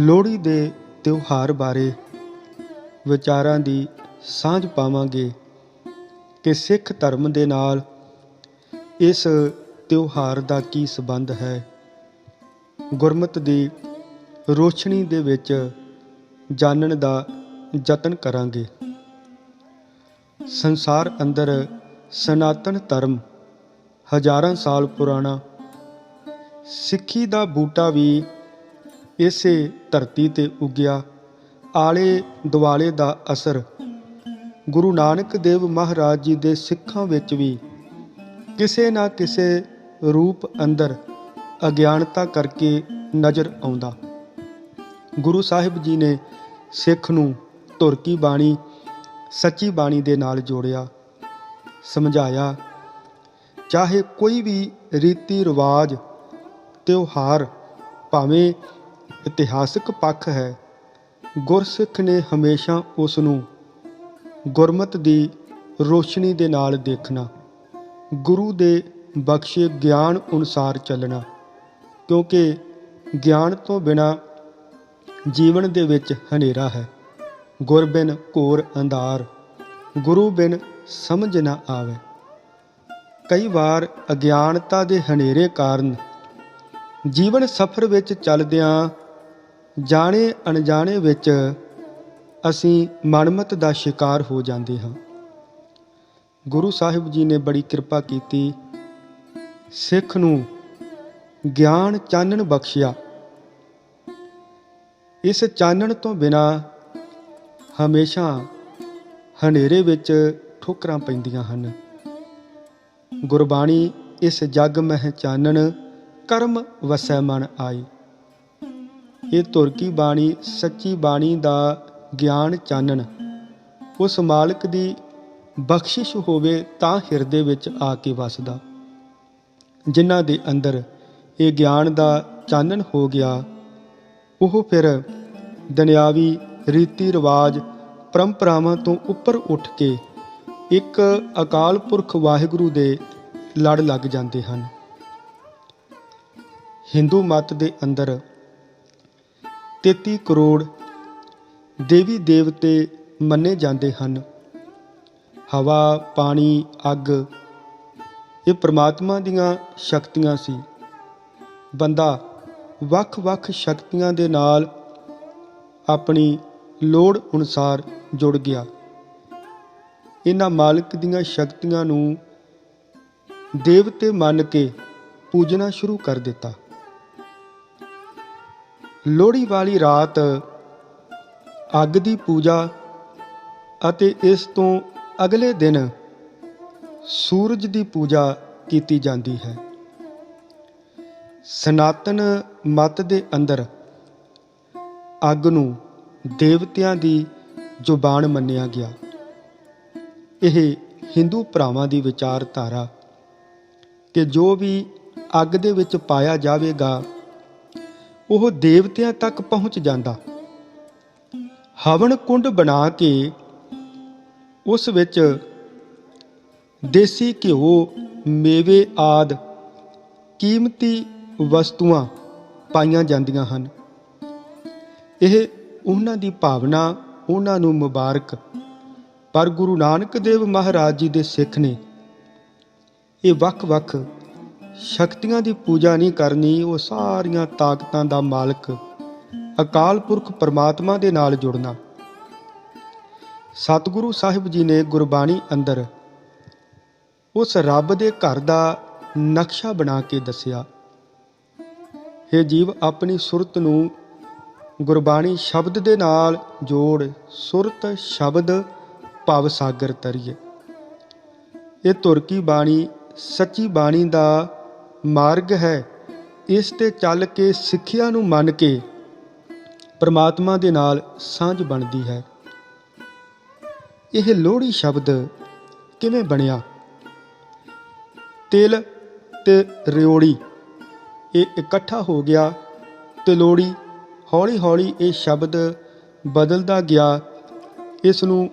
ਲੋਹੜੀ ਦੇ ਤਿਉਹਾਰ ਬਾਰੇ ਵਿਚਾਰਾਂ ਦੀ ਸਾਂਝ ਪਾਵਾਂਗੇ ਕਿ ਸਿੱਖ ਧਰਮ ਦੇ ਨਾਲ ਇਸ ਤਿਉਹਾਰ ਦਾ ਕੀ ਸਬੰਧ ਹੈ। ਗੁਰਮਤ ਦੀ ਰੋਸ਼ਨੀ ਦੇ ਵਿੱਚ ਜਾਣਨ ਦਾ ਯਤਨ ਕਰਾਂਗੇ। ਸੰਸਾਰ ਅੰਦਰ ਸਨਾਤਨ ਧਰਮ ਹਜ਼ਾਰਾਂ ਸਾਲ ਪੁਰਾਣਾ, ਸਿੱਖੀ ਦਾ ਬੂਟਾ ਵੀ ਇਸੇ ਧਰਤੀ ਤੇ ਉਗਿਆ। ਆਲੇ ਦੁਆਲੇ ਦਾ ਅਸਰ। ਗੁਰੂ ਨਾਨਕ ਦੇਵ ਮਹਾਰਾਜ ਜੀ ਦੇ ਸਿੱਖਾਂ ਵਿੱਚ ਵੀ ਕਿਸੇ ਨਾ ਕਿਸੇ ਰੂਪ ਅੰਦਰ ਅਗਿਆਨਤਾ ਕਰਕੇ ਨਜ਼ਰ ਆਉਂਦਾ। ਗੁਰੂ ਸਾਹਿਬ ਜੀ ਨੇ ਸਿੱਖ ਨੂੰ ਧੁਰ ਕੀ ਬਾਣੀ, ਸੱਚੀ ਬਾਣੀ ਦੇ ਨਾਲ ਜੋੜਿਆ, ਸਮਝਾਇਆ। ਚਾਹੇ ਕੋਈ ਵੀ ਰੀਤੀ ਰਿਵਾਜ ਤਿਉਹਾਰ ਭਾਵੇਂ ਇਤਿਹਾਸਕ ਪੱਖ ਹੈ। ਗੁਰਸਿੱਖ ਨੇ ਹਮੇਸ਼ਾ ਉਸ ਨੂੰ ਗੁਰਮਤ ਦੀ ਰੋਸ਼ਨੀ ਦੇ ਨਾਲ ਦੇਖਣਾ, ਗੁਰੂ ਦੇ ਬਖਸ਼ੇ ਗਿਆਨ ਅਨੁਸਾਰ ਚੱਲਣਾ, ਕਿਉਂਕਿ ਗਿਆਨ ਤੋਂ ਬਿਨਾ ਜੀਵਨ ਦੇ ਵਿੱਚ ਹਨੇਰਾ ਹੈ। ਗੁਰ ਬਿਨ ਘੋਰ ਅੰਧਾਰ, ਗੁਰੂ ਬਿਨ ਸਮਝ ਨਾ ਆਵੇ। ਕਈ ਵਾਰ ਅਗਿਆਨਤਾ ਦੇ ਹਨੇਰੇ ਕਾਰਨ ਜੀਵਨ ਸਫਰ ਵਿੱਚ ਚੱਲਦਿਆਂ ਜਾਣੇ ਅਣਜਾਣੇ ਵਿੱਚ ਅਸੀਂ ਮਨਮਤ ਦਾ ਸ਼ਿਕਾਰ ਹੋ ਜਾਂਦੇ ਹਾਂ। ਗੁਰੂ ਸਾਹਿਬ ਜੀ ਨੇ ਬੜੀ ਕਿਰਪਾ ਕੀਤੀ। ਸਿੱਖ ਨੂੰ ਗਿਆਨ ਚਾਨਣ ਬਖਸ਼ਿਆ। ਇਸ ਚਾਨਣ ਤੋਂ ਬਿਨਾ ਹਮੇਸ਼ਾ ਹਨੇਰੇ ਵਿੱਚ ਠੋਕਰਾਂ ਪੈਂਦੀਆਂ ਹਨ। ਗੁਰਬਾਣੀ ਇਸ ਜਗ ਮਹਿ ਚਾਨਣ, ਕਰਮ ਵਸੈ ਮਨ ਆਏ। ਇਹ ਧੁਰ ਕੀ ਬਾਣੀ ਸੱਚੀ ਬਾਣੀ ਦਾ ਗਿਆਨ ਚਾਨਣ। ਉਸ ਮਾਲਕ ਦੀ ਬਖਸ਼ਿਸ਼ ਹੋਵੇ ਤਾਂ ਹਿਰਦੇ ਵਿੱਚ ਆ ਕੇ ਵਸਦਾ। ਜਿਨ੍ਹਾਂ ਦੇ ਅੰਦਰ ਇਹ ਗਿਆਨ ਦਾ ਚਾਨਣ ਹੋ ਗਿਆ, ਉਹ ਫਿਰ ਦੁਨਿਆਵੀ ਰੀਤੀ ਰਿਵਾਜ, ਪਰੰਪਰਾਵਾਂ ਤੋਂ ਉੱਪਰ ਉੱਠ ਕੇ ਇੱਕ ਅਕਾਲ ਪੁਰਖ ਵਾਹਿਗੁਰੂ ਦੇ ਲੜ ਲੱਗ ਜਾਂਦੇ ਹਨ। ਹਿੰਦੂ ਮਤ ਦੇ ਅੰਦਰ 33 ਕਰੋੜ ਦੇਵੀ ਦੇਵਤੇ ਮੰਨੇ ਜਾਂਦੇ ਹਨ। ਹਵਾ, ਪਾਣੀ, ਅੱਗ, ਇਹ ਪ੍ਰਮਾਤਮਾ ਦੀਆਂ ਸ਼ਕਤੀਆਂ ਸੀ। ਬੰਦਾ ਵੱਖ-ਵੱਖ ਸ਼ਕਤੀਆਂ ਦੇ ਨਾਲ ਆਪਣੀ ਲੋੜ ਅਨੁਸਾਰ ਜੁੜ ਗਿਆ। ਇਹਨਾਂ ਮਾਲਕ ਦੀਆਂ ਸ਼ਕਤੀਆਂ ਨੂੰ ਦੇਵਤੇ ਮੰਨ ਕੇ ਪੂਜਣਾ ਸ਼ੁਰੂ ਕਰ ਦਿੱਤਾ। ਲੋਹੜੀ ਵਾਲੀ ਰਾਤ ਅੱਗ ਦੀ ਪੂਜਾ ਅਤੇ ਇਸ ਤੋਂ ਅਗਲੇ ਦਿਨ ਸੂਰਜ ਦੀ ਪੂਜਾ ਕੀਤੀ ਜਾਂਦੀ ਹੈ। ਸਨਾਤਨ ਮਤ ਦੇ ਅੰਦਰ ਅੱਗ ਨੂੰ ਦੇਵਤਿਆਂ ਦੀ ਜ਼ੁਬਾਨ ਮੰਨਿਆ ਗਿਆ। ਇਹ ਹਿੰਦੂ ਭਰਾਵਾਂ ਦੀ ਵਿਚਾਰਧਾਰਾ ਕਿ ਜੋ ਵੀ ਅੱਗ ਦੇ ਵਿੱਚ ਪਾਇਆ ਜਾਵੇਗਾ ਉਹ ਦੇਵਤਿਆਂ ਤੱਕ ਪਹੁੰਚ ਜਾਂਦਾ। ਹਵਨ ਕੁੰਡ ਬਣਾ ਕੇ ਉਸ ਵਿੱਚ ਦੇਸੀ ਘਿਓ, ਮੇਵੇ ਆਦ ਕੀਮਤੀ ਵਸਤੂਆਂ ਪਾਈਆਂ ਜਾਂਦੀਆਂ ਹਨ। ਇਹ ਉਹਨਾਂ ਦੀ ਭਾਵਨਾ, ਉਹਨਾਂ ਨੂੰ ਮੁਬਾਰਕ। ਪਰ ਗੁਰੂ ਨਾਨਕ ਦੇਵ ਮਹਾਰਾਜ ਜੀ ਦੇ ਸਿੱਖ ਨੇ ਇਹ ਵੱਖ-ਵੱਖ ਸ਼ਕਤੀਆਂ ਦੀ ਪੂਜਾ ਨਹੀਂ ਕਰਨੀ, ਉਹ ਸਾਰੀਆਂ ਤਾਕਤਾਂ ਦਾ ਮਾਲਕ। ਅਕਾਲ ਪੁਰਖ ਪਰਮਾਤਮਾ ਦੇ ਨਾਲ ਜੁੜਨਾ। ਸਤਿਗੁਰੂ ਸਾਹਿਬ ਜੀ ਨੇ ਗੁਰਬਾਣੀ ਅੰਦਰ ਉਸ ਰੱਬ ਦੇ ਘਰ ਦਾ ਨਕਸ਼ਾ ਬਣਾ ਕੇ ਦੱਸਿਆ। हे ਜੀਵ, ਆਪਣੀ ਸੁਰਤ ਨੂੰ ਗੁਰਬਾਣੀ ਸ਼ਬਦ ਦੇ ਨਾਲ ਜੋੜ, ਸੁਰਤ ਸ਼ਬਦ ਭਵ ਸਾਗਰ ਤਰੀਏ। ਇਹ ਤੁਰਕੀ ਬਾਣੀ, ਸੱਚੀ ਬਾਣੀ ਦਾ ਮਾਰਗ ਹੈ। ਇਸ ਤੇ ਚੱਲ ਕੇ ਸਿੱਖਿਆ ਨੂੰ ਮੰਨ ਕੇ ਪਰਮਾਤਮਾ ਦੇ ਨਾਲ ਸਾਂਝ ਬਣਦੀ ਹੈ। ਇਹ ਲੋਹੜੀ ਸ਼ਬਦ ਕਿਵੇਂ ਬਣਿਆ? ਤਿਲ ਤੇ ਰਿਓੜੀ, ਇਹ ਇਕੱਠਾ ਹੋ ਗਿਆ ਤੇ ਲੋਹੜੀ ਹੌਲੀ ਹੌਲੀ ਇਹ ਸ਼ਬਦ ਬਦਲਦਾ ਗਿਆ। ਇਸ ਨੂੰ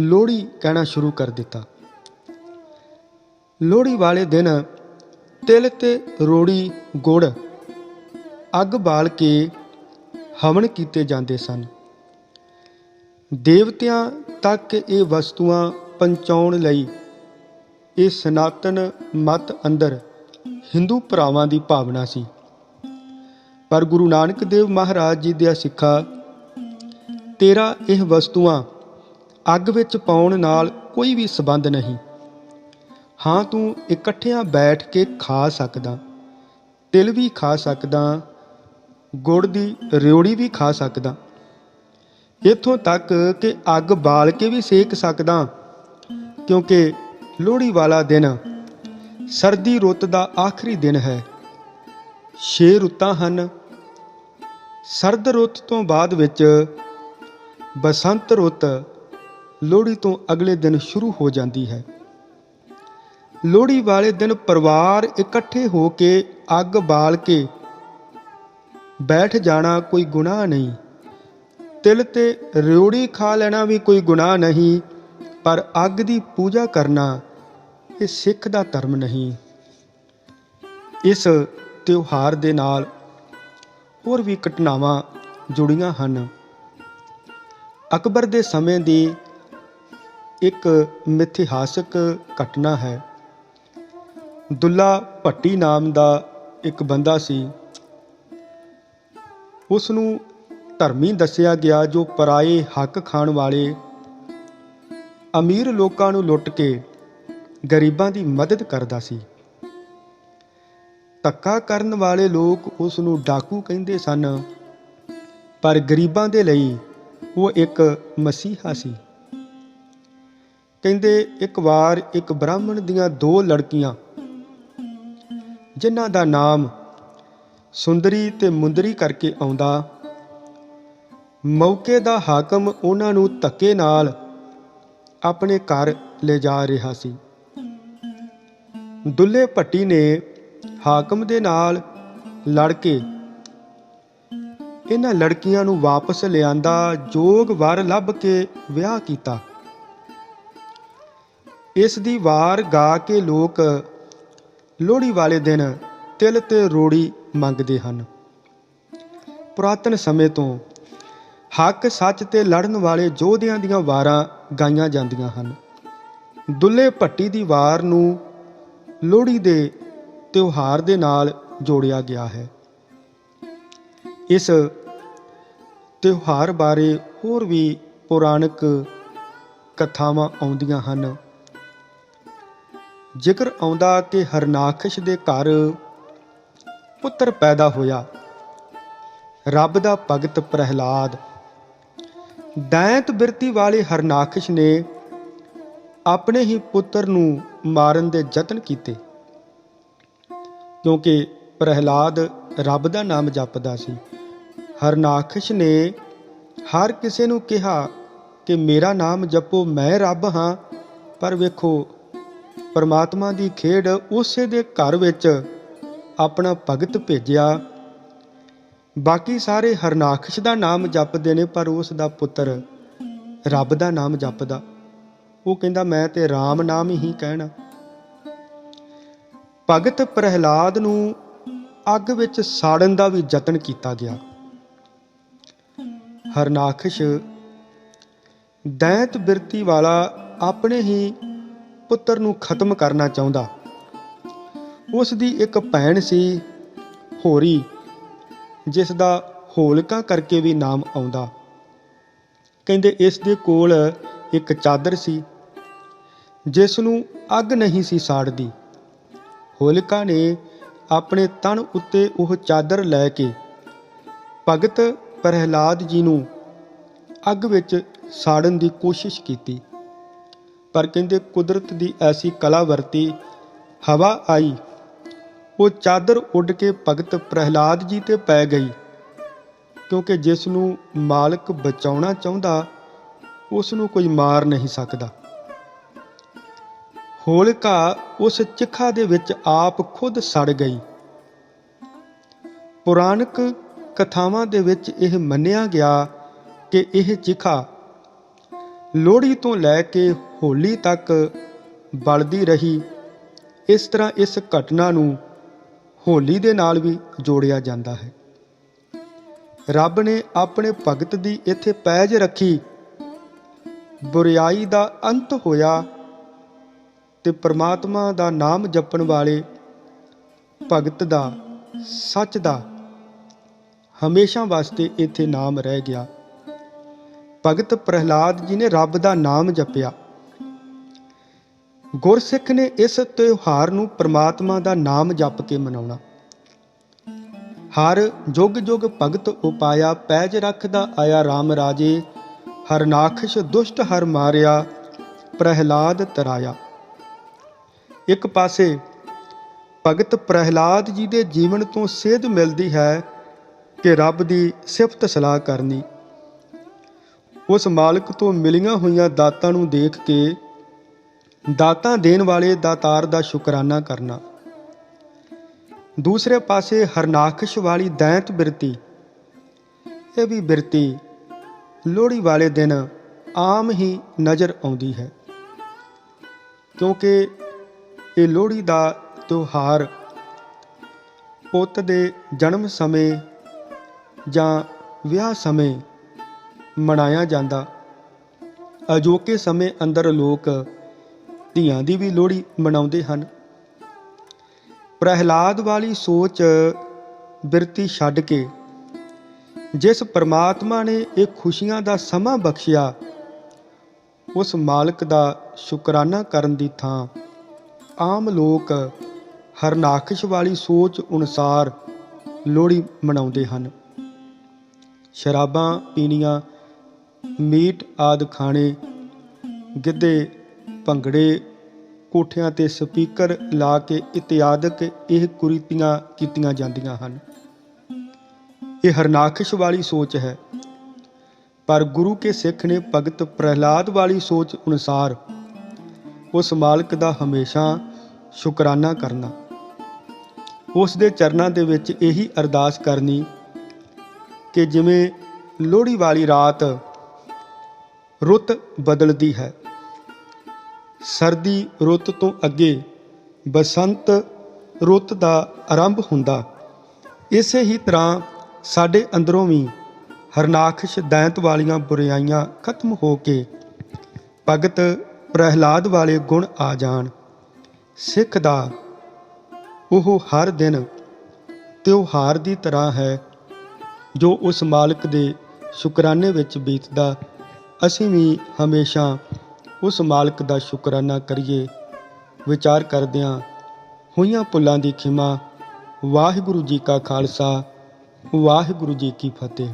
ਲੋਹੜੀ ਕਹਿਣਾ ਸ਼ੁਰੂ ਕਰ ਦਿੱਤਾ। ਲੋਹੜੀ ਵਾਲੇ ਦਿਨ ਤਿਲ ਤੇ ਰੋੜੀ ਗੁੜ ਅੱਗ ਬਾਲ ਕੇ ਹਵਨ ਕੀਤੇ ਜਾਂਦੇ ਸਨ। ਦੇਵਤਿਆਂ ਤੱਕ ਇਹ ਵਸਤੂਆਂ ਪਹੁੰਚਾਉਣ ਲਈ ਇਹ ਸਨਾਤਨ ਮਤ ਅੰਦਰ ਹਿੰਦੂ ਭਰਾਵਾਂ ਦੀ ਭਾਵਨਾ ਸੀ। ਪਰ ਗੁਰੂ ਨਾਨਕ ਦੇਵ ਮਹਾਰਾਜ ਜੀ ਦੇ ਸਿੱਖਾ ਤੇਰਾ ਇਹ ਵਸਤੂਆਂ ਅੱਗ ਵਿੱਚ ਪਾਉਣ ਨਾਲ ਕੋਈ ਵੀ ਸਬੰਧ ਨਹੀਂ। ਹਾਂ, ਤੂੰ ਇਕੱਠਿਆਂ ਬੈਠ ਕੇ ਖਾ ਸਕਦਾ। ਤਿਲ ਵੀ ਖਾ ਸਕਦਾ। ਗੁੜ ਦੀ ਰਿਉੜੀ ਵੀ ਖਾ ਸਕਦਾ। ਇੱਥੋਂ ਤੱਕ ਕਿ ਅੱਗ ਬਾਲ ਕੇ ਵੀ ਸੇਕ ਸਕਦਾ। ਕਿਉਂਕਿ ਲੋਹੜੀ ਵਾਲਾ ਦਿਨ ਸਰਦੀ ਰੁੱਤ ਦਾ ਆਖਰੀ ਦਿਨ ਹੈ। ਛੇ ਰੁੱਤਾਂ ਹਨ। ਸਰਦ ਰੁੱਤ ਤੋਂ ਬਾਅਦ ਵਿੱਚ ਬਸੰਤ ਰੁੱਤ ਲੋਹੜੀ ਤੋਂ ਅਗਲੇ ਦਿਨ ਸ਼ੁਰੂ ਹੋ ਜਾਂਦੀ ਹੈ। ਲੋਹੜੀ ਵਾਲੇ ਦਿਨ ਪਰਿਵਾਰ ਇਕੱਠੇ ਹੋ ਕੇ ਅੱਗ ਬਾਲ ਕੇ ਬੈਠ ਜਾਣਾ ਕੋਈ ਗੁਨਾਹ ਨਹੀਂ। ਤਿਲ ਤੇ ਰਿਉੜੀ ਖਾ ਲੈਣਾ ਵੀ ਕੋਈ ਗੁਨਾਹ ਨਹੀਂ, ਪਰ ਅੱਗ ਦੀ ਪੂਜਾ ਕਰਨਾ ਇਹ ਸਿੱਖ ਦਾ ਧਰਮ ਨਹੀਂ। ਇਸ ਤਿਉਹਾਰ ਦੇ ਨਾਲ ਹੋਰ ਵੀ ਘਟਨਾਵਾਂ ਜੁੜੀਆਂ ਹਨ। ਅਕਬਰ ਦੇ ਸਮੇਂ ਦੀ ਇੱਕ ਮਿਥਿਹਾਸਕ ਘਟਨਾ ਹੈ। ਦੁੱਲਾ ਭੱਟੀ ਨਾਮ ਦਾ ਇੱਕ ਬੰਦਾ ਸੀ। ਉਸ ਨੂੰ ਧਰਮੀ ਦੱਸਿਆ ਗਿਆ ਜੋ ਪਰਾਏ ਹੱਕ ਖਾਣ ਵਾਲੇ ਅਮੀਰ ਲੋਕਾਂ ਨੂੰ ਲੁੱਟ ਕੇ ਗਰੀਬਾਂ ਦੀ ਮਦਦ ਕਰਦਾ ਸੀ। ਧੱਕਾ ਕਰਨ ਵਾਲੇ ਲੋਕ ਉਸ ਨੂੰ ਡਾਕੂ ਕਹਿੰਦੇ ਸਨ, ਪਰ ਗਰੀਬਾਂ ਦੇ ਲਈ ਉਹ ਇੱਕ ਮਸੀਹਾ ਸੀ। ਕਹਿੰਦੇ, ਇੱਕ ਵਾਰ ਇੱਕ ਬ੍ਰਾਹਮਣ ਦੀਆਂ ਦੋ ਲੜਕੀਆਂ ਜਿਨ੍ਹਾਂ ਦਾ ਨਾਮ ਸੁੰਦਰੀ ਤੇ ਮੁੰਦਰੀ ਕਰਕੇ ਆਉਂਦਾ, ਮੌਕੇ ਦਾ ਹਾਕਮ ਉਹਨਾਂ ਨੂੰ ਧੱਕੇ ਨਾਲ ਆਪਣੇ ਘਰ ਲੈ ਜਾ ਰਿਹਾ ਸੀ। ਦੁੱਲੇ ਭੱਟੀ ਨੇ ਹਾਕਮ ਦੇ ਨਾਲ ਲੜ ਕੇ ਇਹਨਾਂ ਲੜਕੀਆਂ ਨੂੰ ਵਾਪਸ ਲਿਆਂਦਾ, ਜੋਗ ਵਰ ਲੱਭ ਕੇ ਵਿਆਹ ਕੀਤਾ। ਇਸ ਦੀ ਵਾਰ ਗਾ ਕੇ ਲੋਕ ਲੋਹੜੀ ਵਾਲੇ ਦਿਨ ਤਿਲ ਤੇ ਰੋੜੀ ਮੰਗਦੇ ਹਨ। ਪੁਰਾਤਨ ਸਮੇਂ ਤੋਂ ਹੱਕ ਸੱਚ ਤੇ ਲੜਨ ਵਾਲੇ ਯੋਧਿਆਂ ਦੀਆਂ ਵਾਰਾਂ ਗਾਈਆਂ ਜਾਂਦੀਆਂ ਹਨ। ਦੁੱਲੇ ਭੱਟੀ ਦੀ ਵਾਰ ਨੂੰ ਲੋਹੜੀ ਦੇ ਤਿਉਹਾਰ ਦੇ ਨਾਲ ਜੋੜਿਆ ਗਿਆ ਹੈ। ਇਸ ਤਿਉਹਾਰ ਬਾਰੇ ਹੋਰ ਵੀ ਪੌਰਾਣਿਕ ਕਥਾਵਾਂ ਆਉਂਦੀਆਂ ਹਨ। ਜ਼ਿਕਰ ਆਉਂਦਾ ਕਿ ਹਰਨਾਖਸ਼ ਦੇ ਘਰ ਪੁੱਤਰ ਪੈਦਾ ਹੋਇਆ, ਰੱਬ ਦਾ ਭਗਤ ਪ੍ਰਹਿਲਾਦ। ਦੈਂਤ ਬਿਰਤੀ ਵਾਲੇ ਹਰਨਾਖਸ਼ ਨੇ ਆਪਣੇ ਹੀ ਪੁੱਤਰ ਨੂੰ ਮਾਰਨ ਦੇ ਯਤਨ ਕੀਤੇ, ਕਿਉਂਕਿ ਪ੍ਰਹਿਲਾਦ ਰੱਬ ਦਾ ਨਾਮ ਜਪਦਾ ਸੀ। ਹਰਨਾਖਸ਼ ਨੇ ਹਰ ਕਿਸੇ ਨੂੰ ਕਿਹਾ ਕਿ, ਮੇਰਾ ਨਾਮ ਜਪੋ, ਮੈਂ ਰੱਬ ਹਾਂ, ਪਰ ਵੇਖੋ ਪਰਮਾਤਮਾ ਦੀ ਖੇਡ ਉਸੇ ਦੇ ਘਰ ਵਿੱਚ ਆਪਣਾ ਭਗਤ ਭੇਜਿਆ। ਬਾਕੀ ਸਾਰੇ ਹਰਨਾਖਸ਼ ਦਾ ਨਾਮ ਜਪਦੇ ਨੇ, ਪਰ ਉਸ ਦਾ ਪੁੱਤਰ ਰੱਬ ਦਾ ਨਾਮ ਜਪਦਾ। ਉਹ ਕਹਿੰਦਾ, ਮੈਂ ਤੇ RAM ਨਾਮ ਹੀ ਕਹਿਣਾ। ਭਗਤ ਪ੍ਰਹਿਲਾਦ ਨੂੰ ਅੱਗ ਵਿੱਚ ਸਾੜਨ ਦਾ ਵੀ ਯਤਨ ਕੀਤਾ ਗਿਆ। ਹਰਨਾਖਸ਼ ਦੈਂਤ ਬਿਰਤੀ ਵਾਲਾ ਆਪਣੇ ਹੀ ਪੁੱਤਰ ਨੂੰ ਖਤਮ ਕਰਨਾ ਚਾਹੁੰਦਾ। ਉਸ ਦੀ ਇੱਕ ਭੈਣ ਸੀ, ਹੋਰੀ ਜਿਸ ਦਾ ਹੋਲਕਾ ਕਰਕੇ ਵੀ ਨਾਮ ਆਉਂਦਾ। ਕਹਿੰਦੇ ਇਸ ਦੇ ਕੋਲ ਇੱਕ ਚਾਦਰ ਸੀ, ਜਿਸ ਨੂੰ ਅੱਗ ਨਹੀਂ ਸੀ ਸਾੜਦੀ। ਹੋਲਕਾ ਨੇ ਆਪਣੇ ਤਨ ਉੱਤੇ ਉਹ ਚਾਦਰ ਲੈ ਕੇ ਭਗਤ ਪ੍ਰਹਿਲਾਦ ਜੀ ਨੂੰ ਅੱਗ ਵਿੱਚ ਸਾੜਨ ਦੀ ਕੋਸ਼ਿਸ਼ ਕੀਤੀ। ਪਰ ਕਹਿੰਦੇ ਕੁਦਰਤ ਦੀ ਐਸੀ ਕਲਾ ਵਰਤੀ, ਹਵਾ ਆਈ। ਉਹ ਚਾਦਰ ਉੱਡ ਕੇ ਭਗਤ ਪ੍ਰਹਿਲਾਦ ਜੀ ਤੇ ਪੈ ਗਈ। ਕਿਉਂਕਿ ਜਿਸ ਨੂੰ ਮਾਲਕ ਬਚਾਉਣਾ ਚਾਹੁੰਦਾ ਉਸ ਨੂੰ ਕੋਈ ਮਾਰ ਨਹੀਂ ਸਕਦਾ। ਹੋਲਕਾ ਉਸ ਚਿਖਾ ਦੇ ਵਿੱਚ ਆਪ ਖੁਦ ਸੜ ਗਈ। ਪੁਰਾਣਕ ਕਥਾਵਾਂ ਦੇ ਵਿੱਚ ਇਹ ਮੰਨਿਆ ਗਿਆ ਕਿ ਇਹ ਚਿਖਾ ਲੋਹੜੀ ਤੋਂ ਲੈ ਕੇ ਹੋਲੀ ਤੱਕ ਬਲਦੀ ਰਹੀ, ਇਸ ਤਰ੍ਹਾਂ ਇਸ ਘਟਨਾ ਨੂੰ ਹੋਲੀ ਦੇ ਨਾਲ ਵੀ ਜੋੜਿਆ ਜਾਂਦਾ ਹੈ। ਰੱਬ ਨੇ ਆਪਣੇ ਭਗਤ ਦੀ ਇੱਥੇ ਪੈਜ ਰੱਖੀ, ਬੁਰੀਾਈ ਦਾ ਅੰਤ ਹੋਇਆ ਤੇ ਪ੍ਰਮਾਤਮਾ ਦਾ ਨਾਮ ਜਪਣ ਵਾਲੇ ਭਗਤ ਦਾ, ਸੱਚ ਦਾ ਹਮੇਸ਼ਾ ਵਾਸਤੇ ਇੱਥੇ ਨਾਮ ਰਹਿ ਗਿਆ। ਭਗਤ ਪ੍ਰਹਿਲਾਦ ਜੀ ਨੇ ਰੱਬ ਦਾ ਨਾਮ ਜਪਿਆ। ਗੁਰਸਿੱਖ ਨੇ ਇਸ ਤਿਉਹਾਰ ਨੂੰ ਪ੍ਰਮਾਤਮਾ ਦਾ ਨਾਮ ਜਪ ਕੇ ਮਨਾਉਣਾ। ਹਰ ਜੁਗ ਜੁਗ ਭਗਤ ਉਪਾਇਆ, ਪੈਜ ਰੱਖਦਾ ਆਇਆ RAM ਰਾਜੇ ਹਰਨਾਖਸ਼ ਦੁਸ਼ਟ ਹਰ ਮਾਰਿਆ, ਪ੍ਰਹਿਲਾਦ ਤਰਾਇਆ। ਇੱਕ ਪਾਸੇ ਭਗਤ ਪ੍ਰਹਿਲਾਦ ਜੀ ਦੇ ਜੀਵਨ ਤੋਂ ਸੇਧ ਮਿਲਦੀ ਹੈ ਕਿ ਰੱਬ ਦੀ ਸਿਫਤ ਸਲਾਹ ਕਰਨੀ। ਉਸ ਮਾਲਕ ਤੋਂ ਮਿਲੀਆਂ ਹੋਈਆਂ ਦਾਤਾਂ ਨੂੰ ਦੇਖ ਕੇ ਦਾਤਾਂ ਦੇਣ ਵਾਲੇ ਦਾਤਾਰ ਦਾ ਸ਼ੁਕਰਾਨਾ ਕਰਨਾ। ਦੂਸਰੇ ਪਾਸੇ ਹਰਨਾਖਸ਼ ਵਾਲੀ ਦੈਂਤ ਬਿਰਤੀ। ਇਹ ਵੀ ਬਿਰਤੀ ਲੋਹੜੀ ਵਾਲੇ ਦਿਨ ਆਮ ਹੀ ਨਜ਼ਰ ਆਉਂਦੀ ਹੈ। ਕਿਉਂਕਿ ਇਹ ਲੋਹੜੀ ਦਾ ਤਿਉਹਾਰ ਪੁੱਤ ਦੇ ਜਨਮ ਸਮੇਂ ਜਾਂ ਵਿਆਹ ਸਮੇਂ ਮਨਾਇਆ ਜਾਂਦਾ। ਅਜੋਕੇ ਸਮੇਂ ਅੰਦਰ ਲੋਕ ਧੀਆਂ ਦੀ ਵੀ ਲੋਹੜੀ ਮਨਾਉਂਦੇ ਹਨ। ਪ੍ਰਹਿਲਾਦ ਵਾਲੀ ਸੋਚ ਬਿਰਤੀ ਛੱਡ ਕੇ ਜਿਸ ਪਰਮਾਤਮਾ ਨੇ ਇਹ ਖੁਸ਼ੀਆਂ ਦਾ ਸਮਾਂ ਬਖਸ਼ਿਆ, ਉਸ ਮਾਲਕ ਦਾ ਸ਼ੁਕਰਾਨਾ ਕਰਨ ਦੀ ਥਾਂ ਆਮ ਲੋਕ ਹਰਨਾਖਸ਼ ਵਾਲੀ ਸੋਚ ਅਨੁਸਾਰ ਲੋਹੜੀ ਮਨਾਉਂਦੇ ਹਨ। ਸ਼ਰਾਬਾਂ ਪੀਣੀਆਂ ਮੀਟ ਆਦ ਖਾਣੇ, ਗਿੱਧੇ, ਭੰਗੜੇ, ਕੋਠਿਆਂ ਤੇ ਸਪੀਕਰ ਲਾ ਕੇ ਇਤਿਆਦਕ ਇਹ ਕੁਰੀਤੀਆਂ ਕੀਤੀਆਂ ਜਾਂਦੀਆਂ ਹਨ। ਇਹ ਹਰਨਾਖਸ਼ ਵਾਲੀ ਸੋਚ ਹੈ। ਪਰ ਗੁਰੂ ਕੇ ਸਿੱਖ ਨੇ ਭਗਤ ਪ੍ਰਹਿਲਾਦ ਵਾਲੀ ਸੋਚ ਅਨੁਸਾਰ ਉਸ ਮਾਲਕ ਦਾ ਹਮੇਸ਼ਾ ਸ਼ੁਕਰਾਨਾ ਕਰਨਾ। ਉਸ ਦੇ ਚਰਨਾਂ ਦੇ ਵਿੱਚ ਇਹੀ ਅਰਦਾਸ ਕਰਨੀ ਕਿ ਜਿਵੇਂ ਲੋਹੜੀ ਵਾਲੀ ਰਾਤ ਰੁੱਤ ਬਦਲਦੀ ਹੈ। ਸਰਦੀ ਰੁੱਤ ਤੋਂ ਅੱਗੇ ਬਸੰਤ ਰੁੱਤ ਦਾ ਆਰੰਭ ਹੁੰਦਾ। ਇਸੇ ਹੀ ਤਰ੍ਹਾਂ ਸਾਡੇ ਅੰਦਰੋਂ ਵੀ ਹਰਨਾਖਸ਼ ਦੈਂਤ ਵਾਲੀਆਂ ਬੁਰਾਈਆਂ ਖਤਮ ਹੋ ਕੇ ਭਗਤ ਪ੍ਰਹਿਲਾਦ ਵਾਲੇ ਗੁਣ ਆ ਜਾਣ। ਸਿੱਖ ਦਾ ਉਹ ਹਰ ਦਿਨ ਤਿਉਹਾਰ ਦੀ ਤਰ੍ਹਾਂ ਹੈ ਜੋ ਉਸ ਮਾਲਕ ਦੇ ਸ਼ੁਕਰਾਨੇ ਵਿੱਚ ਬੀਤਦਾ ਅਸੀਂ ਵੀ ਹਮੇਸ਼ਾ ਉਸ ਮਾਲਕ ਦਾ ਸ਼ੁਕਰਾਨਾ ਕਰੀਏ। ਵਿਚਾਰ ਕਰਦਿਆਂ ਹੋਈਆਂ ਭੁੱਲਾਂ ਦੀ ਖਿਮਾ ਵਾਹਿਗੁਰੂ ਜੀ ਕਾ ਖਾਲਸਾ, ਵਾਹਿਗੁਰੂ ਜੀ ਕੀ ਫਤਿਹ।